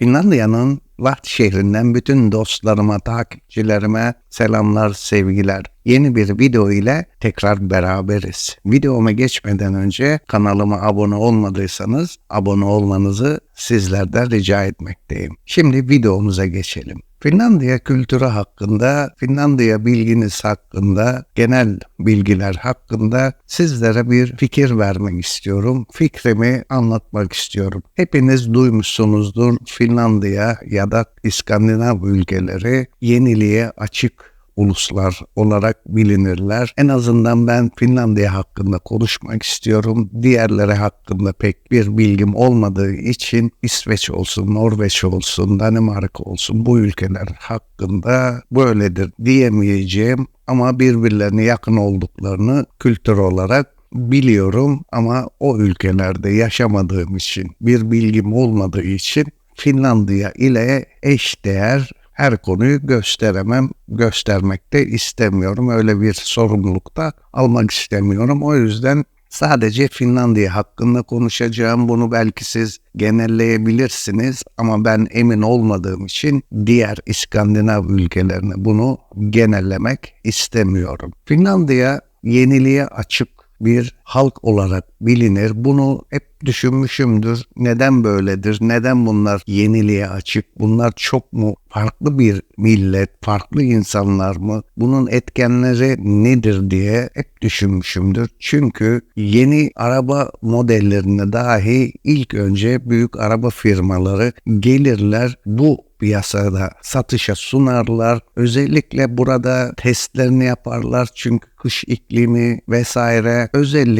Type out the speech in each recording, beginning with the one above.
Finlandiya'nın Lahti şehrinden bütün dostlarıma, takipçilerime selamlar, sevgiler. Yeni bir video ile tekrar beraberiz. Videoma geçmeden önce kanalıma abone olmadıysanız abone olmanızı sizlerden rica etmekteyim. Şimdi videomuza geçelim. Finlandiya kültürü hakkında, Finlandiya bilginiz hakkında, genel bilgiler hakkında sizlere bir fikir vermek istiyorum. Fikrimi anlatmak istiyorum. Hepiniz duymuşsunuzdur Finlandiya ya da İskandinav ülkeleri yeniliğe açık uluslar olarak bilinirler. En azından ben Finlandiya hakkında konuşmak istiyorum. Diğerleri hakkında pek bir bilgim olmadığı için İsveç olsun, Norveç olsun, Danimarka olsun bu ülkeler hakkında böyledir diyemeyeceğim ama birbirlerine yakın olduklarını kültür olarak biliyorum ama o ülkelerde yaşamadığım için, bir bilgim olmadığı için Finlandiya ile eşdeğer her konuyu gösteremem, göstermek de istemiyorum. Öyle bir sorumluluk da almak istemiyorum. O yüzden sadece Finlandiya hakkında konuşacağım. Bunu belki siz genelleyebilirsiniz ama ben emin olmadığım için diğer İskandinav ülkelerine bunu genellemek istemiyorum. Finlandiya yeniliğe açık bir halk olarak bilinir. Bunu hep düşünmüşümdür. Neden böyledir? Neden bunlar yeniliğe açık? Bunlar çok mu farklı bir millet, farklı insanlar mı? Bunun etkenleri nedir diye hep düşünmüşümdür. Çünkü yeni araba modellerine dahi ilk önce büyük araba firmaları gelirler bu piyasada satışa sunarlar. Özellikle burada testlerini yaparlar çünkü kış iklimi vesaire özellikle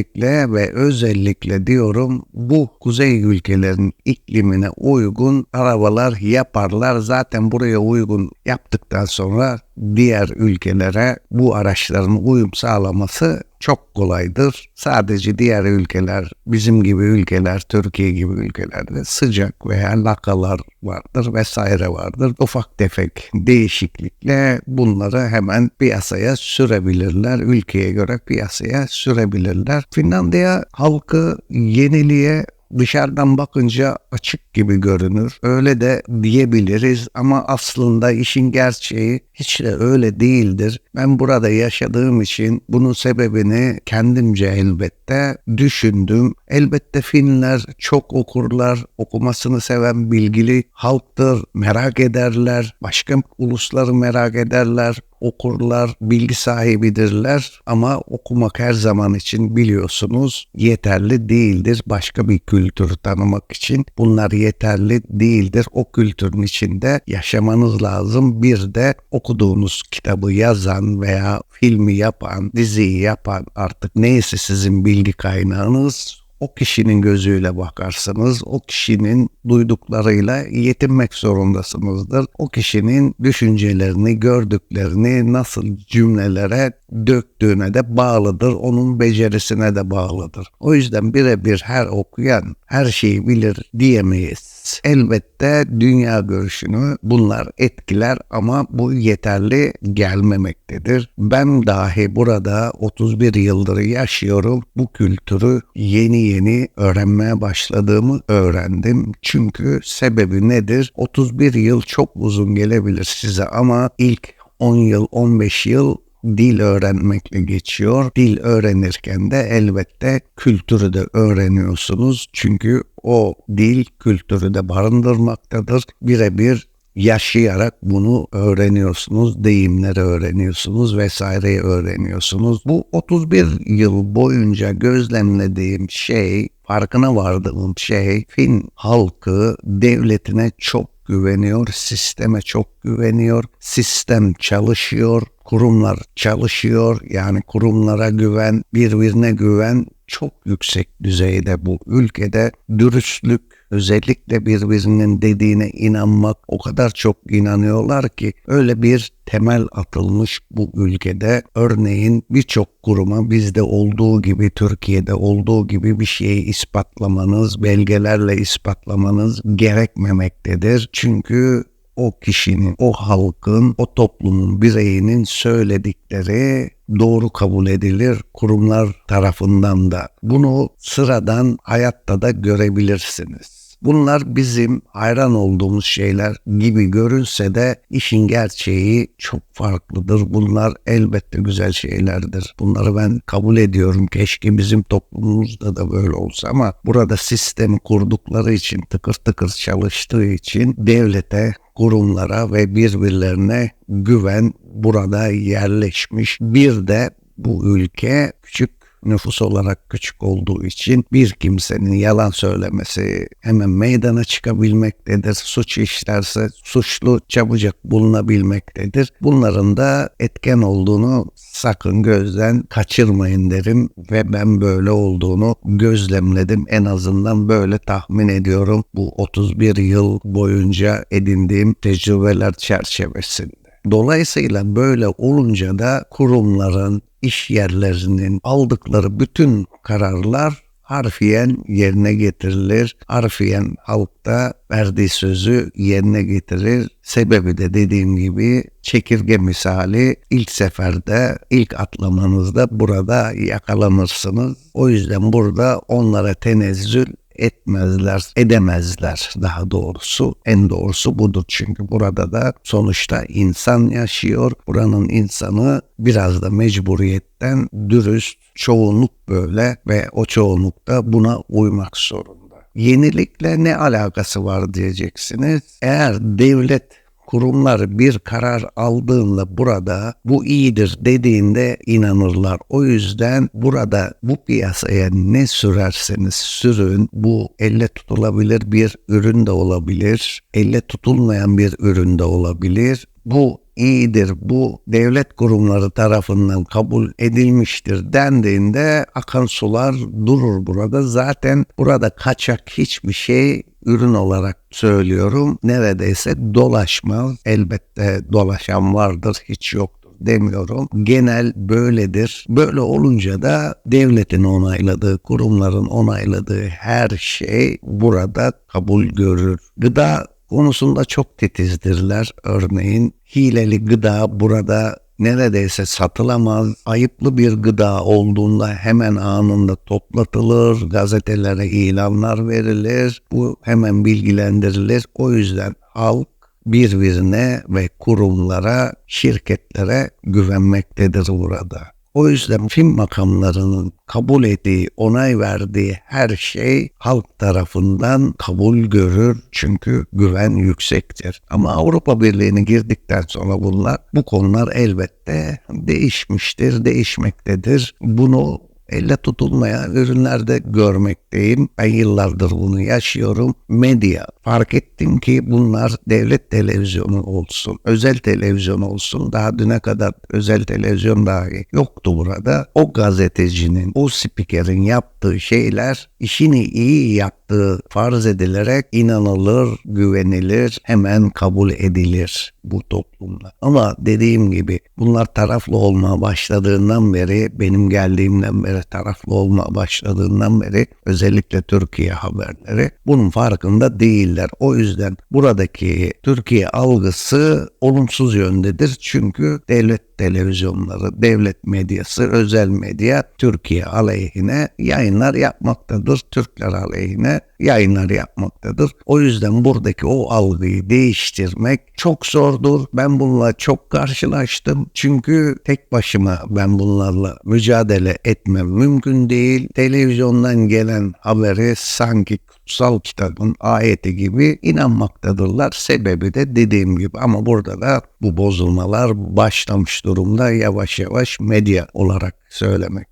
ve özellikle diyorum bu kuzey ülkelerin iklimine uygun arabalar yaparlar. Zaten buraya uygun yaptıktan sonra diğer ülkelere bu araçların uyum sağlaması çok kolaydır. Sadece diğer ülkeler, bizim gibi ülkeler, Türkiye gibi ülkelerde sıcak veya lakalar vardır vesaire vardır. Ufak tefek değişiklikle bunları hemen piyasaya sürebilirler. Ülkeye göre piyasaya sürebilirler. Finlandiya halkı yeniliğe dışarıdan bakınca açık gibi görünür. Öyle de diyebiliriz ama aslında işin gerçeği hiç de öyle değildir. Ben burada yaşadığım için bunun sebebini kendimce elbette düşündüm. Elbette Finler çok okurlar, okumasını seven bilgili halktır, merak ederler, başka ulusları merak ederler, okurlar, bilgi sahibidirler ama okumak her zaman için biliyorsunuz yeterli değildir. Başka bir kültürü tanımak için bunlar yeterli değildir. O kültürün içinde yaşamanız lazım. Bir de okuduğunuz kitabı yazan veya filmi yapan, diziyi yapan artık neyse sizin bilgi kaynağınız o kişinin gözüyle bakarsınız. O kişinin duyduklarıyla yetinmek zorundasınızdır. O kişinin düşüncelerini, gördüklerini nasıl cümlelere döktüğüne de bağlıdır. Onun becerisine de bağlıdır. O yüzden birebir her okuyan her şeyi bilir diyemeyiz. Elbette dünya görüşünü bunlar etkiler ama bu yeterli gelmemektedir. Ben dahi burada 31 yıldır yaşıyorum. Bu kültürü yeni yeni öğrenmeye başladığımı öğrendim. Çünkü sebebi nedir? 31 yıl çok uzun gelebilir size ama ilk 10 yıl 15 yıl dil öğrenmekle geçiyor. Dil öğrenirken de elbette kültürü de öğreniyorsunuz. Çünkü o dil kültürü de barındırmaktadır. Birebir yaşayarak bunu öğreniyorsunuz, deyimleri öğreniyorsunuz vesaireyi öğreniyorsunuz. Bu 31 yıl boyunca gözlemlediğim şey, farkına vardığım şey Fin halkı devletine çok güveniyor, sisteme çok güveniyor, sistem çalışıyor, kurumlar çalışıyor. Yani kurumlara güven, birbirine güven çok yüksek düzeyde bu ülkede dürüstlük özellikle birbirinin dediğine inanmak o kadar çok inanıyorlar ki öyle bir temel atılmış bu ülkede. Örneğin birçok kuruma bizde olduğu gibi Türkiye'de olduğu gibi bir şeyi ispatlamanız, belgelerle ispatlamanız gerekmemektedir. Çünkü o kişinin, o halkın, o toplumun bireyinin söyledikleri doğru kabul edilir kurumlar tarafından da. Bunu sıradan hayatta da görebilirsiniz. Bunlar bizim hayran olduğumuz şeyler gibi görünse de işin gerçeği çok farklıdır. Bunlar elbette güzel şeylerdir. Bunları ben kabul ediyorum. Keşke bizim toplumumuzda da böyle olsa ama burada sistemi kurdukları için, tıkır tıkır çalıştığı için devlete kurumlara ve birbirlerine güven burada yerleşmiş. Bir de bu ülke küçük nüfus olarak küçük olduğu için bir kimsenin yalan söylemesi hemen meydana çıkabilmektedir. Suç işlerse suçlu çabucak bulunabilmektedir. Bunların da etken olduğunu sakın gözden kaçırmayın derim ve ben böyle olduğunu gözlemledim. En azından böyle tahmin ediyorum bu 31 yıl boyunca edindiğim tecrübeler çerçevesinde. Dolayısıyla böyle olunca da kurumların, iş yerlerinin aldıkları bütün kararlar harfiyen yerine getirilir. Harfiyen halkta verdiği sözü yerine getirir. Sebebi de dediğim gibi çekirge misali ilk seferde, ilk atlamanızda burada yakalanırsınız. O yüzden burada onlara tenezzül etmezler, edemezler daha doğrusu. En doğrusu budur çünkü burada da sonuçta insan yaşıyor. Buranın insanı biraz da mecburiyetten dürüst, çoğunluk böyle ve o çoğunluk da buna uymak zorunda. Yenilikle ne alakası var diyeceksiniz. Eğer devlet kurumlar bir karar aldığında burada bu iyidir dediğinde inanırlar. O yüzden burada bu piyasaya ne sürerseniz sürün bu elle tutulabilir bir ürün de olabilir, elle tutulmayan bir ürün de olabilir. Bu iyidir, bu devlet kurumları tarafından kabul edilmiştir dendiğinde akan sular durur burada. Zaten burada kaçak hiçbir şey ürün olarak söylüyorum. Neredeyse dolaşmaz. Elbette dolaşan vardır, hiç yok demiyorum. Genel böyledir. Böyle olunca da devletin onayladığı, kurumların onayladığı her şey burada kabul görür. Gıda konusunda çok titizdirler. Örneğin hileli gıda burada neredeyse satılamaz. Ayıplı bir gıda olduğunda hemen anında toplatılır, gazetelere ilanlar verilir. Bu hemen bilgilendirilir. O yüzden halk birbirine ve kurumlara, şirketlere güvenmektedir burada. O yüzden film makamlarının kabul ettiği, onay verdiği her şey halk tarafından kabul görür çünkü güven yüksektir. Ama Avrupa Birliği'ne girdikten sonra bunlar bu konular elbette değişmiştir, değişmektedir. Bunu elle tutulmayan ürünlerde görmekteyim. Ben yıllardır bunu yaşıyorum. Medya. Fark ettim ki bunlar devlet televizyonu olsun, özel televizyon olsun. Daha düne kadar özel televizyon dahi yoktu burada. O gazetecinin, o spikerin yaptığı şeyler işini iyi yaptığı farz edilerek inanılır, güvenilir, hemen kabul edilir bu toplumda. Ama dediğim gibi bunlar taraflı olmaya başladığından beri, benim geldiğimden beri taraflı olmaya başladığından beri özellikle Türkiye haberleri bunun farkında değiller. O yüzden buradaki Türkiye algısı olumsuz yöndedir. Çünkü devlet televizyonları, devlet medyası, özel medya Türkiye aleyhine yayınlar yapmaktadır. Türkler aleyhine yayınlar yapmaktadır. O yüzden buradaki o algıyı değiştirmek çok zordur. Ben bununla çok karşılaştım. Çünkü tek başıma ben bunlarla mücadele etmem mümkün değil. Televizyondan gelen haberi sanki kutsal kitabın ayeti gibi inanmaktadırlar. Sebebi de dediğim gibi ama burada da bu bozulmalar başlamış durumda yavaş yavaş medya olarak söylemek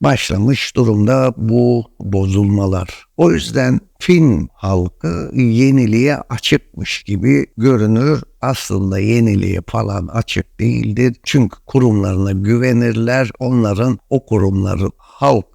başlamış durumda bu bozulmalar. O yüzden Fin halkı yeniliğe açıkmış gibi görünür. Aslında yeniliğe falan açık değildir. Çünkü kurumlarına güvenirler. Onların o kurumların halk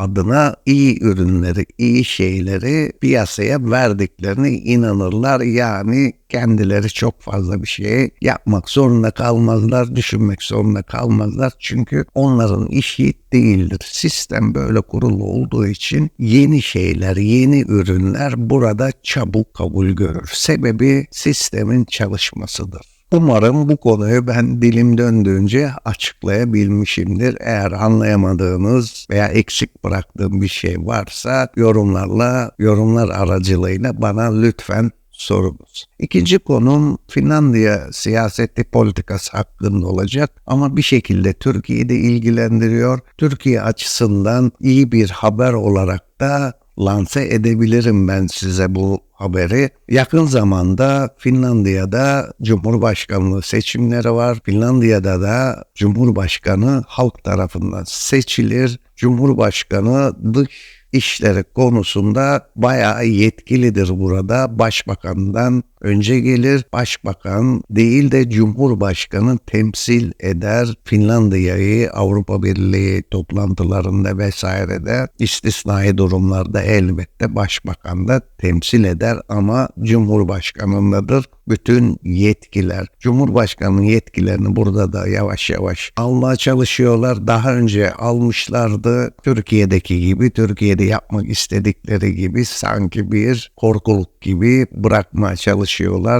adına iyi ürünleri, iyi şeyleri piyasaya verdiklerini inanırlar. Yani kendileri çok fazla bir şey yapmak zorunda kalmazlar, düşünmek zorunda kalmazlar. Çünkü onların işi değildir. Sistem böyle kurulu olduğu için yeni şeyler, yeni ürünler burada çabuk kabul görür. Sebebi sistemin çalışmasıdır. Umarım bu konuyu ben dilim döndüğünce açıklayabilmişimdir. Eğer anlayamadığınız veya eksik bıraktığım bir şey varsa yorumlarla, yorumlar aracılığıyla bana lütfen sorunuz. İkinci konum Finlandiya siyaseti politikası hakkında olacak ama bir şekilde Türkiye'yi de ilgilendiriyor. Türkiye açısından iyi bir haber olarak da lanse edebilirim ben size bu haberi. Yakın zamanda Finlandiya'da Cumhurbaşkanlığı seçimleri var. Finlandiya'da da Cumhurbaşkanı halk tarafından seçilir. Cumhurbaşkanı dış işleri konusunda bayağı yetkilidir burada. Başbakandan önce gelir. Başbakan değil de Cumhurbaşkanı temsil eder Finlandiya'yı Avrupa Birliği toplantılarında vesairede istisnai durumlarda elbette başbakan da temsil eder ama Cumhurbaşkanındadır bütün yetkiler. Cumhurbaşkanının yetkilerini burada da yavaş yavaş almaya çalışıyorlar. Daha önce almışlardı. Türkiye'deki gibi, Türkiye'de yapmak istedikleri gibi sanki bir korkuluk gibi bırakmaya çalışıyorlar.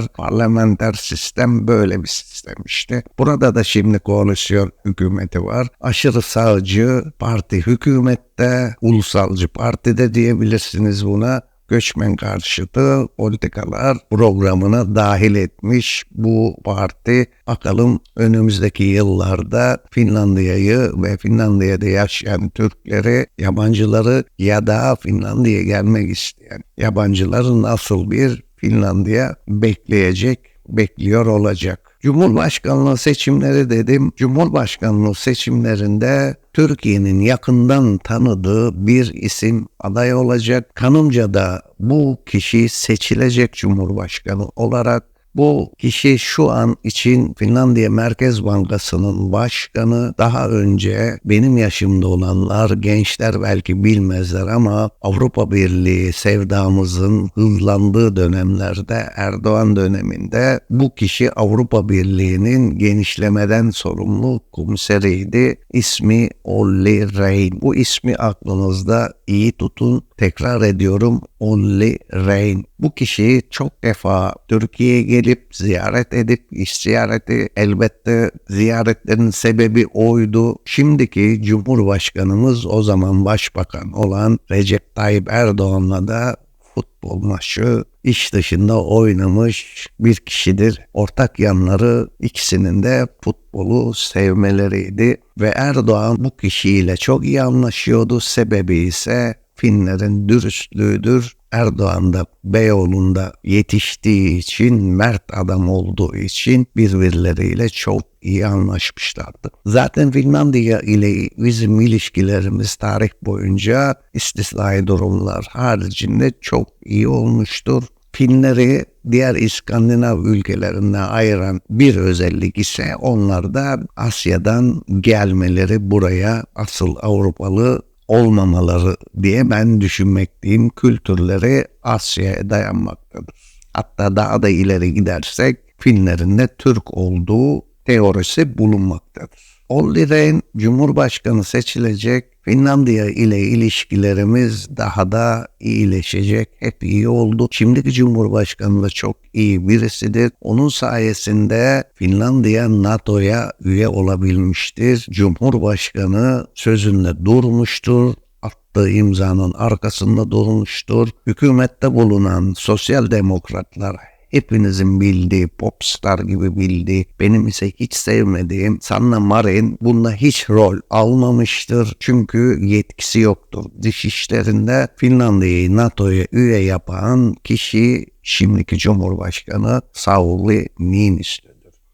Parlamenter sistem böyle bir sistem işte. Burada da şimdi koalisyon hükümeti var. Aşırı sağcı parti hükümette, ulusalcı partide diyebilirsiniz buna göçmen karşıtı politikalar programına dahil etmiş bu parti. Bakalım önümüzdeki yıllarda Finlandiya'yı ve Finlandiya'da yaşayan Türkleri, yabancıları ya da Finlandiya'ya gelmek isteyen yabancıları nasıl bir Finlandiya bekleyecek, bekliyor olacak. Cumhurbaşkanlığı seçimleri dedim. Cumhurbaşkanlığı seçimlerinde Türkiye'nin yakından tanıdığı bir isim aday olacak. Kanımca da bu kişi seçilecek Cumhurbaşkanı olarak bu kişi şu an için Finlandiya Merkez Bankası'nın başkanı. Daha önce benim yaşımda olanlar, gençler belki bilmezler ama Avrupa Birliği sevdamızın hızlandığı dönemlerde Erdoğan döneminde bu kişi Avrupa Birliği'nin genişlemeden sorumlu komiseriydi. İsmi Olli Rehn. Bu ismi aklınızda iyi tutun. Tekrar ediyorum Olli Rehn. Bu kişi çok defa Türkiye'ye gelip ziyaret edip iş ziyareti elbette ziyaretlerin sebebi oydu. Şimdiki Cumhurbaşkanımız o zaman başbakan olan Recep Tayyip Erdoğan'la da futbol maçı iş dışında oynamış bir kişidir. Ortak yanları ikisinin de futbolu sevmeleriydi ve Erdoğan bu kişiyle çok iyi anlaşıyordu. Sebebi ise Finlerin dürüstlüğüdür. Erdoğan da Beyoğlu'nda yetiştiği için, mert adam olduğu için birbirleriyle çok iyi anlaşmışlardı. Zaten Finlandiya ile bizim ilişkilerimiz tarih boyunca istisnai durumlar haricinde çok iyi olmuştur. Finleri diğer İskandinav ülkelerine ayıran bir özellik ise onlar da Asya'dan gelmeleri buraya asıl Avrupalı olmamaları diye ben düşünmekteyim. Kültürleri Asya'ya dayanmaktadır. Hatta daha da ileri gidersek Finlerin de Türk olduğu teorisi bulunmaktadır. Olli Rehn Cumhurbaşkanı seçilecek Finlandiya ile ilişkilerimiz daha da iyileşecek. Hep iyi oldu. Şimdiki Cumhurbaşkanı da çok iyi birisidir. Onun sayesinde Finlandiya NATO'ya üye olabilmiştir. Cumhurbaşkanı sözünde durmuştur attığı imzanın arkasında durmuştur. Hükümette bulunan sosyal demokratlar hepinizin bildiği, popstar gibi bildiği, benim ise hiç sevmediğim Sanna Marin bunda hiç rol almamıştır. Çünkü yetkisi yoktur. Dış işlerinde Finlandiya'yı NATO'ya üye yapan kişi şimdiki Cumhurbaşkanı Sauli Niinistö.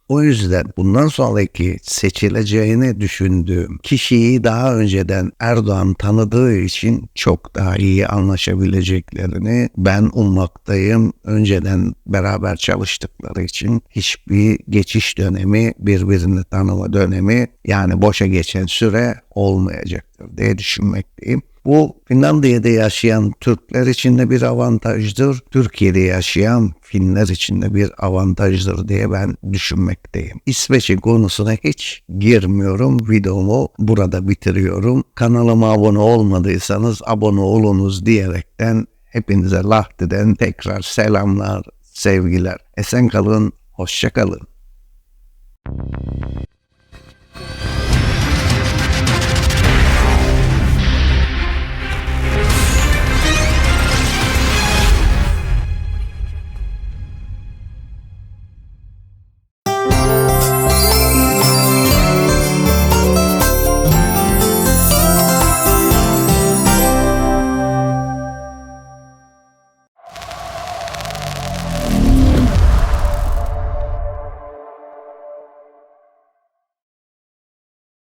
O yüzden bundan sonraki seçileceğini düşündüğüm kişiyi daha önceden Erdoğan tanıdığı için çok daha iyi anlaşabileceklerini ben ummaktayım. Önceden beraber çalıştıkları için hiçbir geçiş dönemi, birbirini tanıma dönemi yani boşa geçen süre olmayacaktır diye düşünmekteyim. Bu Finlandiya'da yaşayan Türkler için de bir avantajdır. Türkiye'de yaşayan Finler için de bir avantajdır diye ben düşünmekteyim. İsveç'in konusuna hiç girmiyorum. Videomu burada bitiriyorum. Kanalıma abone olmadıysanız abone olunuz diyerekten hepinize Lahti'den tekrar selamlar, sevgiler. Esen kalın, hoşça kalın.